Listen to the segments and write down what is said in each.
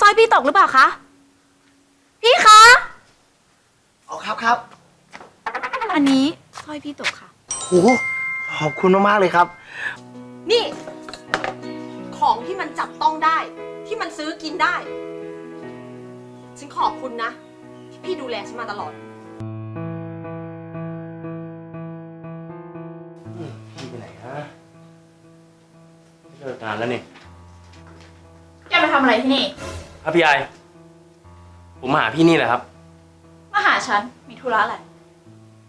สร้อยพี่ตกหรือเปล่าคะ พี่คะ อ๋อครับครับอันนี้สร้อยพี่ตกค่ะ โอ้ขอบคุณมากๆเลยครับ นี่ ของที่มันจับต้องได้ ที่มันซื้อกินได้ ฉันขอบคุณนะ ที่พี่ดูแลฉันมาตลอด พี่ไปไหนฮะเลิกงานแล้วนี่ แกมาทำอะไรที่นี่ ครับพี่ไอผมมาหาพี่นี่แหละครับ มาหาฉัน มีธุระอะไร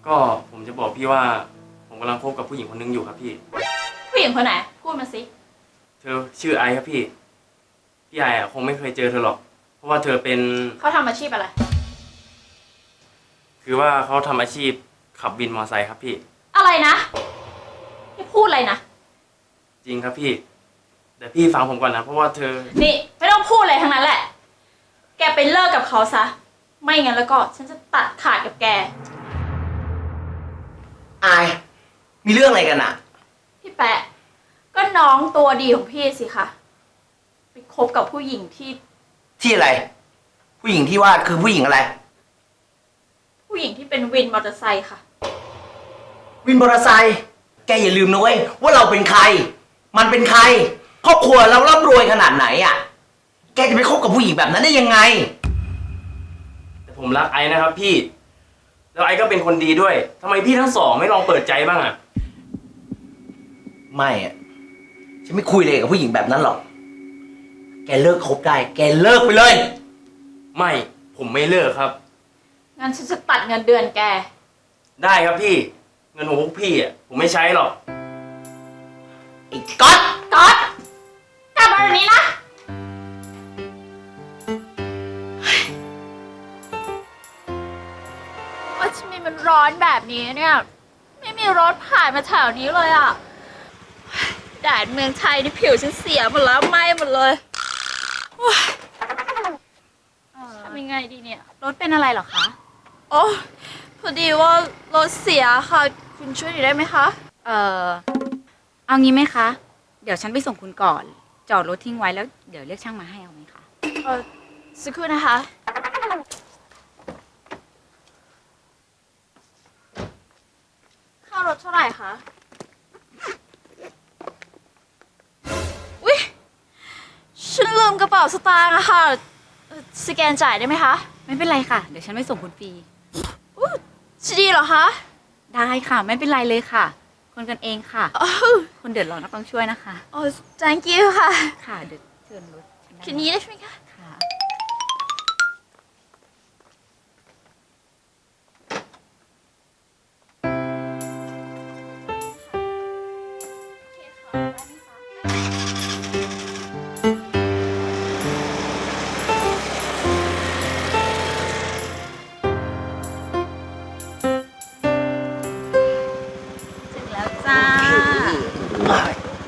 ก็ผมจะบอกพี่ว่า ผมกำลังคบกับผู้หญิงคนนึงอยู่ครับพี่ ผู้หญิงคนไหน พูดมาสิ เธอชื่อไอครับพี่ พี่ไออะคงไม่เคยเจอเธอหรอก เพราะว่าเธอเป็น เขาทำอาชีพอะไร คือว่าเขาทำอาชีพขับวินมอเตอร์ไซค์ครับพี่ อะไรนะพี่พูดอะไรนะ จริงครับพี่ แต่พี่ฟังผมก่อนนะ เพราะว่าเธอ นี่ไม่ต้อง พูดอะไรทั้งนั้นแหละ แกไปเลิกกับเขาซะ ไม่งั้นแล้วก็ฉันจะตัดขาดกับแก อาย มีเรื่องอะไรกันอะพี่แปะ ก็น้องตัวดีของพี่สิคะไปคบกับผู้หญิงที่ที่อะไร ผู้หญิงที่ว่าคือผู้หญิงอะไร ผู้หญิงที่เป็นวินมอเตอร์ไซค์ค่ะ วินมอเตอร์ไซค์ แกอย่าลืมนะเว้ยว่าเราเป็นใคร มันเป็นใคร ครอบครัวเราร่ำรวยขนาดไหนอะ แกจะไปคบกับผู้หญิงแบบนั้นได้ยังไง แต่ผมรักไอนะครับพี่ แล้วไอก็เป็นคนดีด้วยทำไมพี่ทั้งสองไม่ลองเปิดใจบ้างอะไม่อะฉันไม่คุยเลยกับผู้หญิงแบบนั้นหรอก แกเลิกคบได้ แกเลิกไปเลย ไม่ผมไม่เลิกครับ งั้นฉันจะตัดเงินเดือนแก ได้ครับพี่ เงินของพวกพี่อะผมไม่ใช้หรอก ไอ้ก๊อต ก๊อตกลับมาเดี๋ยวนี้นะ ร้อนแบบนี้เนี่ย ไม่มีรถผ่านมาแถวนี้เลยอะแดดเมืองไทยนี่ผิวฉันเสียหมดแล้วไหม้หมดเลยโอ๊ยทำยังไงดีเนี่ย รถเป็นอะไรเหรอคะ โอ้พอดีว่ารถเสียค่ะ คุณช่วยหน่อยได้ไหมคะ เอ่อเอางี้ไหมคะ เดี๋ยวฉันไปส่งคุณก่อน จอดรถทิ้งไว้แล้ว เดี๋ยวเรียกช่างมาให้เอาไหมคะ เออสักครู่นะคะ ค่ารถเท่าไหร่คะอุ๊ยฉันลืมกระเป๋าสตางค์อะค่ะเอ่อสแกนจ่ายได้ไหมคะไม่เป็นไรค่ะ เดี๋ยวฉันไปส่งคุณฟรีจะดีเหรอคะได้ค่ะ ไม่เป็นไรเลยค่ะ คนกันเองค่ะอ้าวคนเดือดร้อนก็ต้องช่วยนะคะ โอ้ thank you ค่ะค่ะ เดี๋ยวเชิญรถฉันได้ คืนนี้ได้ใช่ไหมคะ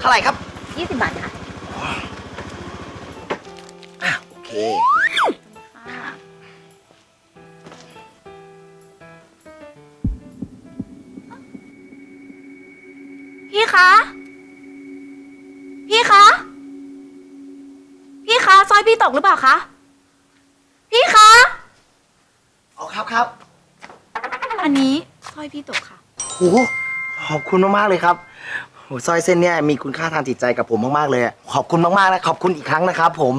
เท่าไหร่ครับ 20 บาทค่ะอะโอเคค่ะพี่คะ พี่คะ พี่คะสร้อยพี่ตกหรือเปล่าคะ พี่คะอ๋อครับครับอันนี้สร้อยพี่ตกค่ะ โอ้ขอบคุณมากๆเลยครับ โหสร้อยเส้นเนี้ยมีคุณค่าทางจิตใจกับผมมากๆเลยอะขอบคุณมากๆนะขอบคุณอีกครั้งนะครับผม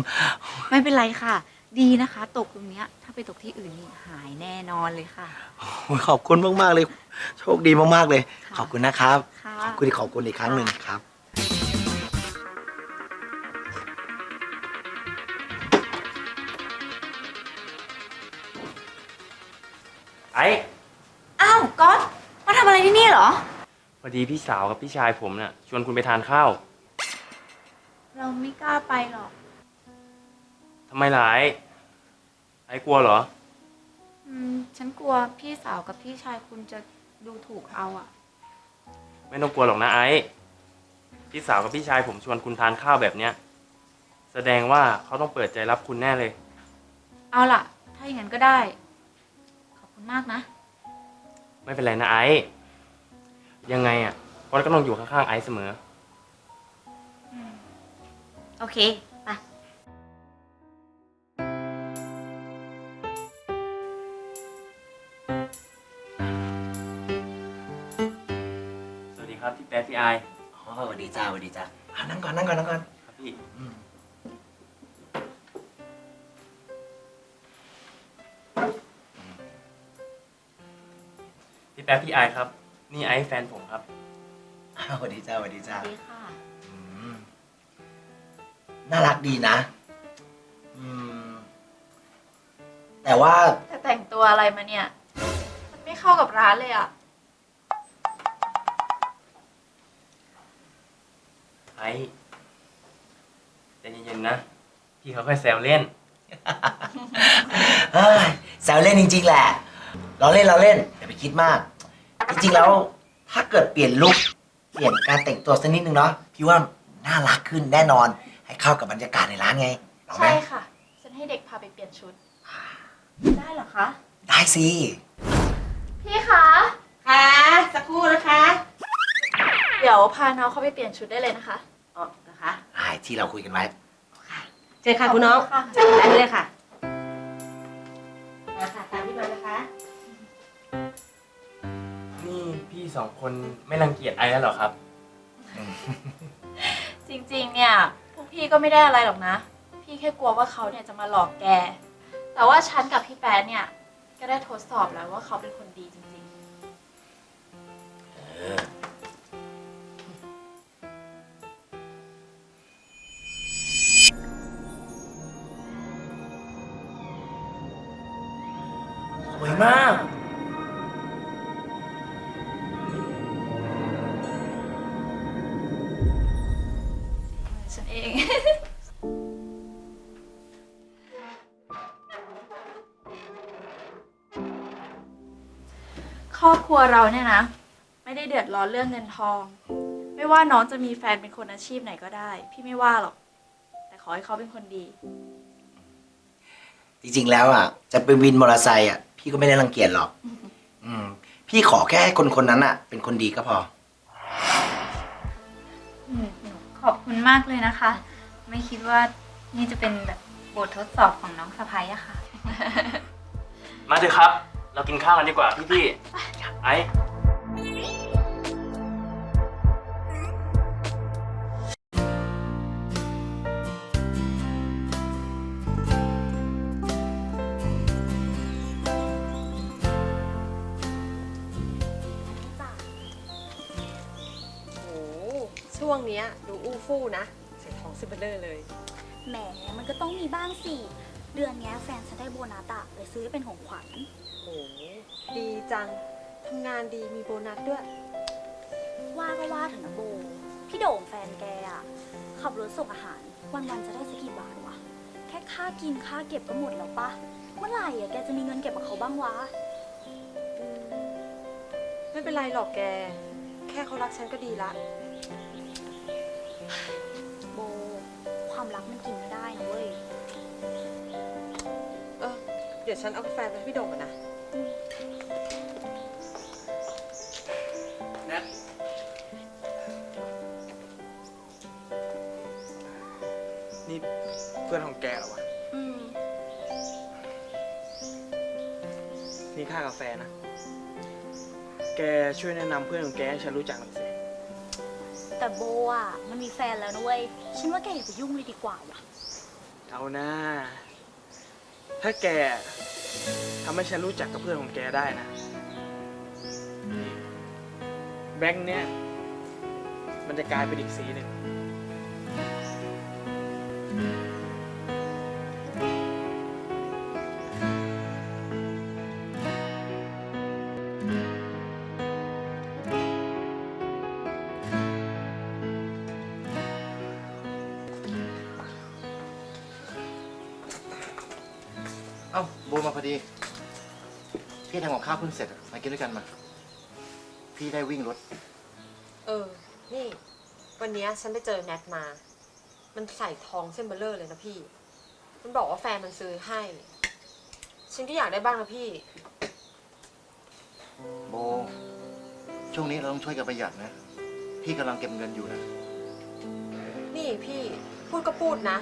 ไม่เป็นไรค่ะ ดีนะคะ ตกตรงเนี้ย ถ้าไปตกที่อื่นนี่หายแน่นอนเลยค่ะ โอ้ยขอบคุณมากๆเลย โชคดีมากๆเลย ค่ะขอบคุณนะครับ ค่ะ ขอบคุณขอบคุณอีกครั้งหนึ่งครับ ไอ้อ้าวก๊อตมาทำอะไรที่นี่เหรอ พอดีพี่สาวกับพี่ชายผมน่ะ ชวนคุณไปทานข้าวเราไม่กล้าไปหรอก ทำไมล่ะไอ้ไอ้กลัวเหรอ อืม ฉันกลัวพี่สาวกับพี่ชายคุณจะดูถูกเอาอะไม่ต้องกลัวหรอกนะไอ้พี่สาวกับพี่ชายผมชวนคุณทานข้าวแบบเนี้ย แสดงว่าเขาต้องเปิดใจรับคุณแน่เลย เอาล่ะ ถ้าอย่างนั้นก็ได้ ขอบคุณมากนะ ไม่เป็นไรนะไอ้ ยังไงอะพอดก็ต้องอยู่ข้างๆไอซ์เสมอ โอเคไปสวัสดีครับพี่แป๊ดพี่ไอซ์อ๋สวัสดีจ้าสวัสดีจ้านั่งก่อนนั่งก่อนนั่งก่อนครับพี่พี่แป๊บพี่ไอครับ นี่ไอซ์แฟนผมครับ อ้าวสวัสดีจ้าสวัสดีจ้าดีค่ะ อืมน่ารักดีนะ อืม แต่ว่า แต่แต่งตัวอะไรมาเนี่ย มันไม่เข้ากับร้านเลยอะไอซ์ใจเย็นๆนะ พี่เขาค่อยแซวเล่นเฮ้ยแซวเล่นจริง ๆ แหละ เราเล่นเราเล่นอย่าไปคิดมากจ ริงๆแล้ว ถ้าเกิดเปลี่ยนลุคเปลี่ยนการแต่งตัวสักนิดนึงเนาะพี่ว่าน่ารักขึ้นแน่นอน ให้เข้ากับบรรยากาศในร้านไงเอาไหมใช่ค่ะ ฉันให้เด็กพาไปเปลี่ยนชุด ได้เหรอคะ ได้สิพี่คะ ค่ะสักครู่นะคะเดี๋ยวพาน้องเขาไปเปลี่ยนชุดได้เลยนะคะอ๋อนะคะไอ้ที่เราคุยกันไว้เจอค่ะคุณน้องค่ะ ได้เลยค่ะ สองคนไม่รังเกียจไอซ์แล้วเหรอครับ จริงๆ เนี่ยพวกพี่ก็ไม่ได้อะไรหรอกนะ พี่แค่กลัวว่าเขาเนี่ยจะมาหลอกแก แต่ว่าฉันกับพี่แป๊ดเนี่ย ก็ได้ทดสอบแล้วว่าเขาเป็นคนดีจริงสวยมาก เราเนี่ยนะ ไม่ได้เดือดร้อนเรื่องเงินทอง ไม่ว่าน้องจะมีแฟนเป็นคนอาชีพไหนก็ได้ พี่ไม่ว่าหรอก แต่ขอให้เขาเป็นคนดี จริงๆแล้วอะ จะเป็นวินมอเตอร์ไซค์อะพี่ก็ไม่ได้รังเกียจหรอก อืม พี่ขอแค่ให้คนคนนั้นอะ เป็นคนดีก็พอหนูหนูขอบคุณมากเลยนะคะ ไม่คิดว่านี่จะเป็นแบบบททดสอบของน้องสะพ้ายอะค่ะ มาเถอะครับ เรากินข้าวกันดีกว่าพี่พี่ๆ ไอซ์โอ้โหช่วงเนี้ยดูอู้ฟู่นะใส่ทองซิเบลเลอร์เลย แหมมันก็ต้องมีบ้างสิ เดือนเนี้ยแฟนฉันได้โบนัสอะเลยซื้อเป็นของขวัญ โอ้โหดีจัง ทำงานดีมีโบนัสด้วย ว่าก็ว่าเถอะนะโบ พี่โด่งแฟนแกอะขับรถส่งอาหาร วันๆจะได้สักกี่บาทวะ แค่ค่ากินค่าเก็บก็หมดแล้วปะ เมื่อไหร่อะแกจะมีเงินเก็บกับเขาบ้างวะอืมไม่เป็นไรหรอกแก แค่เขารักฉันก็ดีละ โบ ความรักมันกินไม่ได้นะเว้ย เออ เดี๋ยวฉันเอากาแฟไปให้พี่โด่งก่อนนะ พื่อนของแกเหรอวะ อืม นี่ค่ากาแฟนะ แกช่วยแนะนำเพื่อนของแกให้ฉันรู้จักหน่อยสิ แต่โบอะมันมีแฟนแล้วนะเว้ยฉันว่าแกอย่าไปยุ่งเลยดีกว่าวะเอานะถ้าแกทำให้ฉันรู้จักกับเพื่อนของแกได้นะแบงค์เนี้ยมันจะกลายเป็นอีกสีหนึ่ง เอ้าโบมาพอดี พี่ทำกับข้าวเพิ่งเสร็จอะมากินด้วยกันมา พี่ได้วิ่งรถ เออ นี่ วันเนี้ยฉันไปเจอแนทมา มันใส่ทองเส้นเบลเลอร์เลยนะพี่ มันบอกว่าแฟนมันซื้อให้ ฉันก็อยากได้บ้างนะพี่ โบ ช่วงนี้เราต้องช่วยกันประหยัดนะ พี่กำลังเก็บเงินอยู่นะ นี่พี่พูดก็พูดนะ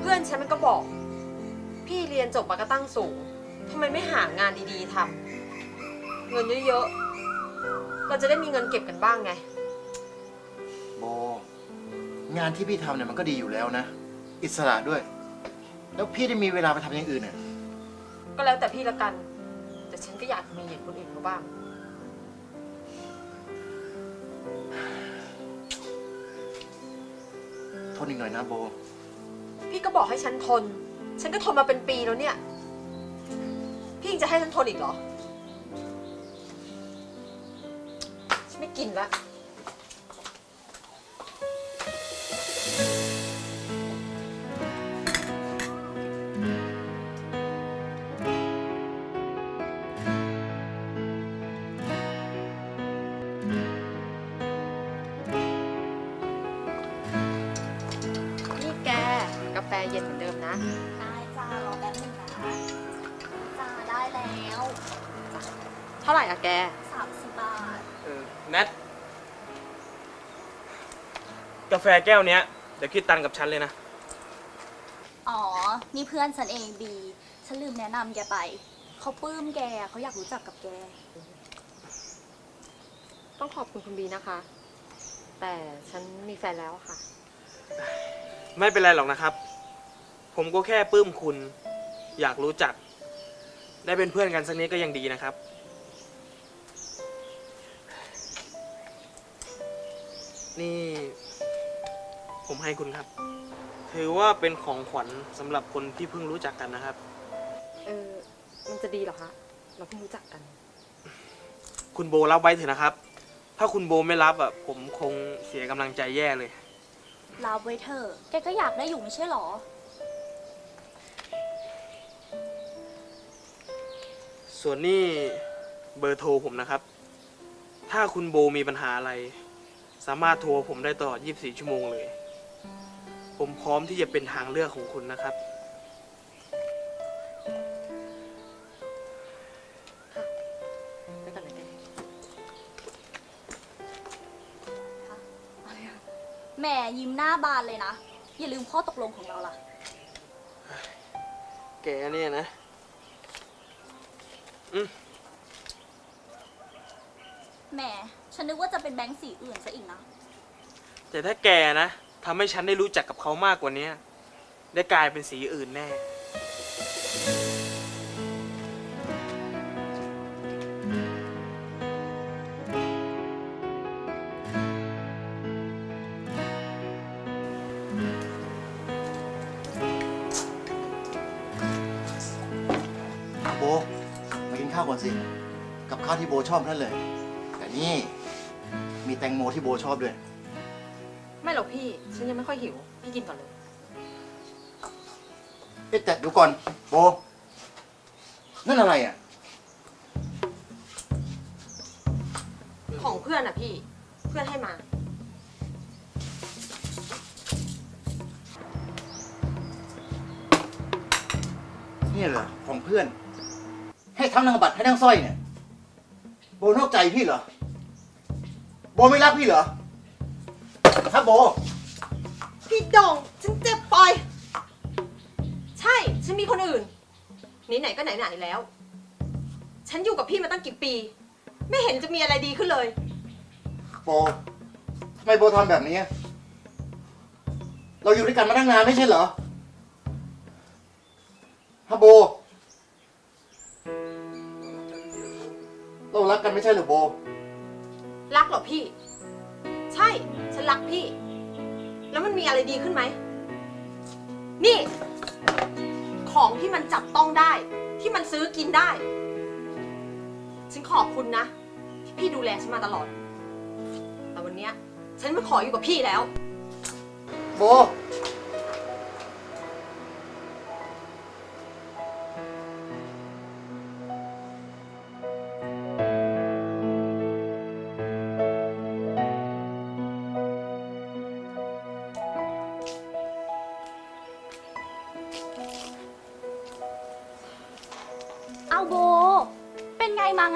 เพื่อนฉันมันก็บอก พี่เรียนจบมาก็ตั้งสูงทำไมไม่หางานดีๆทำเงินเยอะๆ เราจะได้มีเงินเก็บกันบ้างไง โบ งานที่พี่ทำเนี่ยมันก็ดีอยู่แล้วนะ อิสระด้วย แล้วพี่ได้มีเวลาไปทำอย่างอื่นเนี่ยก็แล้วแต่พี่ละกัน แต่ฉันก็อยากมีอย่างคนอื่นเขาบ้าง ทนอีกหน่อยนะโบ พี่ก็บอกให้ฉันทน ฉันก็ทนมาเป็นปีแล้วเนี่ย พี่ยังจะให้ฉันทนอีกเหรอ ฉันไม่กินละ แก สามสิบบาท เออแนทกาแฟแก้วเนี้ยเดี๋ยวคิดตังค์กับฉันเลยนะ อ๋อ นี่เพื่อนฉันเองบี ฉันลืมแนะนำแกไป เขาปลื้มแก เขาอยากรู้จักกับแก ต้องขอบคุณคุณบีนะคะ แต่ฉันมีแฟนแล้วอะค่ะ ไม่เป็นไรหรอกนะครับ ผมก็แค่ปลื้มคุณ อยากรู้จัก ได้เป็นเพื่อนกันสักนิดก็ยังดีนะครับ นี่ ผมให้คุณครับ ถือว่าเป็นของขวัญสำหรับคนที่เพิ่งรู้จักกันนะครับ เออ มันจะดีเหรอคะ เราเพิ่งรู้จักกัน คุณโบรับไว้เถอะนะครับ ถ้าคุณโบไม่รับอะ ผมคงเสียกำลังใจแย่เลย รับไว้เถอะแกก็อยากได้อยู่ไม่ใช่หรอ ส่วนนี่เบอร์โทรผมนะครับ ถ้าคุณโบมีปัญหาอะไร สามารถโทรผมได้ตลอด 24 ชั่วโมงเลย ผมพร้อมที่จะเป็นทางเลือกของคุณนะครับ ไปกันเลยแกแหมยิ้มหน้าบานเลยนะ อย่าลืมข้อตกลงของเราล่ะ แกเนี่ยนะ แหม ฉันนึกว่าจะเป็นแบงค์สีอื่นซะอีกนะ แต่ถ้าแกนะทำให้ฉันได้รู้จักกับเขามากกว่านี้ได้กลายเป็นสีอื่นแน่ โบมากินข้าวก่อนสิ กับข้าวที่โบชอบนั่นเลย แต่นี่ มีแตงโมที่โบชอบด้วย ไม่หรอกพี่ ฉันยังไม่ค่อยหิว พี่กินก่อนเลย เอ๊ะแต่เดี๋ยวก่อนโบ นั่นอะไรอะ ของเพื่อนอะพี่ เพื่อนให้มา นี่เหรอของเพื่อน ให้ทั้งนางบัตรให้ทั้งสร้อยเนี่ย โบนอกใจพี่เหรอโบ ไม่รักพี่เหรอถ้าโบ พี่โด่งฉันเจ็บปล่อย ใช่ ฉันมีคนอื่นไหนๆก็ไหนๆแล้ว ฉันอยู่กับพี่มาตั้งกี่ปี ไม่เห็นจะมีอะไรดีขึ้นเลย โบทำไมโบทำแบบนี้ เราอยู่ด้วยกันมาตั้งนานไม่ใช่เหรอฮะโบ เรารักกันไม่ใช่เหรือโบ รักเหรอพี่ ใช่ ฉันรักพี่ แล้วมันมีอะไรดีขึ้นไหม นี่ ของที่มันจับต้องได้ ที่มันซื้อกินได้ ฉันขอบคุณนะ ที่พี่ดูแลฉันมาตลอด แต่วันเนี้ยฉันไม่ขออยู่กับพี่แล้ว โบ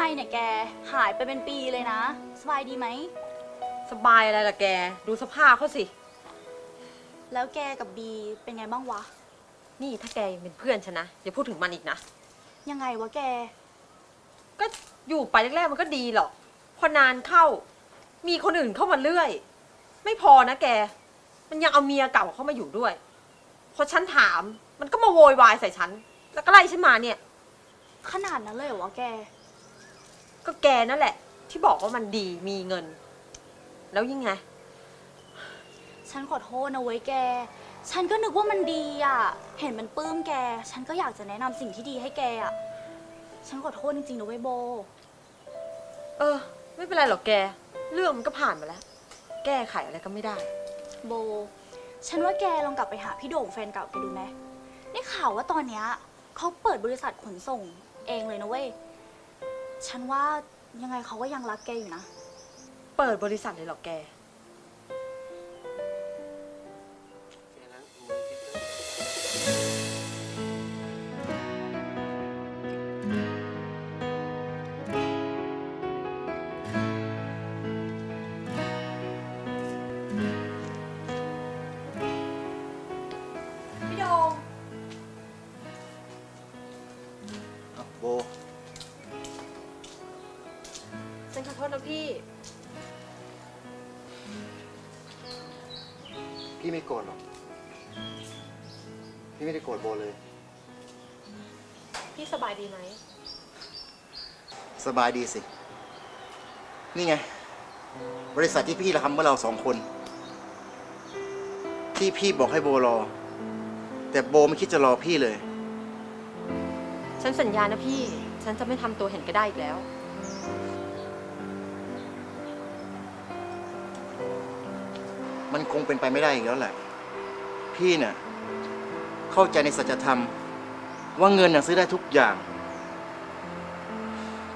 เป็นไงมาไงเนี่ยแกหายไปเป็นปีเลยนะ สบายดีไหม สบายอะไรล่ะแก ดูสภาพเขาสิ แล้วแกกับบีเป็นไงบ้างวะ นี่ถ้าแกยังเป็นเพื่อนฉันนะ อย่าพูดถึงมันอีกนะ ยังไงวะแก ก็อยู่ไปแรกๆมันก็ดีหรอก พอนานเข้า มีคนอื่นเข้ามาเรื่อย ไม่พอนะแก มันยังเอาเมียเก่าเข้ามาอยู่ด้วย พอฉันถาม มันก็มาโวยวายใส่ฉัน แล้วก็ไล่ฉันมาเนี่ย ขนาดนั้นเลยเหรอวะแก ก็แกนั่นแหละ ที่บอกว่ามันดีมีเงิน แล้วยังไง ฉันขอโทษนะเว้ยแก ฉันก็นึกว่ามันดีอะ เห็นมันปลื้มแก ฉันก็อยากจะแนะนำสิ่งที่ดีให้แกอะ ฉันขอโทษจริงๆนะเว้ยโบ เออ ไม่เป็นไรหรอกแก เรื่องมันก็ผ่านมาแล้ว แก้ไขอะไรก็ไม่ได้ โบ ฉันว่าแกลองกลับไปหาพี่โด่งแฟนเก่าแกดูไหมได้ข่าวว่าตอนเนี้ยเขาเปิดบริษัทขนส่งเองเลยนะเว้ย ฉันว่ายังไงเขาก็ยังรักแกอยู่นะ เปิดบริษัทเลยเหรอแก พี่โดงอะโบ โทษนะพี่ พี่ไม่โกรธหรอก พี่ไม่ได้โกรธโบเลย พี่สบายดีไหม สบายดีสิ นี่ไง บริษัทที่พี่ทำเมื่อเราสองคน ที่พี่บอกให้โบรอ แต่โบไม่คิดจะรอพี่เลย ฉันสัญญานะพี่ ฉันจะไม่ทำตัวเห็นแก็ได้อีกแล้ว มันคงเป็นไปไม่ได้อีกแล้วแหละ พี่เนี่ย เข้าใจในสัจธรรม ว่าเงินน่ะซื้อได้ทุกอย่าง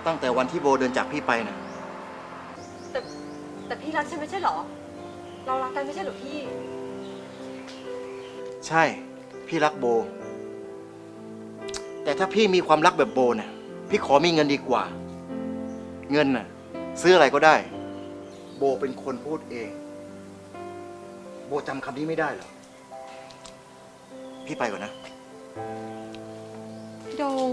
ตั้งแต่วันที่โบเดินจากพี่ไปนะแต่แต่พี่รักฉันไม่ใช่เหรอ เรารักกันไม่ใช่เหรอพี่ ใช่ พี่รักโบ แต่ถ้าพี่มีความรักแบบโบเนี่ย พี่ขอมีเงินดีกว่า เงินน่ะ ซื้ออะไรก็ได้ โบเป็นคนพูดเอง โบจำคำนี้ไม่ได้เหรอ พี่ไปก่อนนะพี่โดง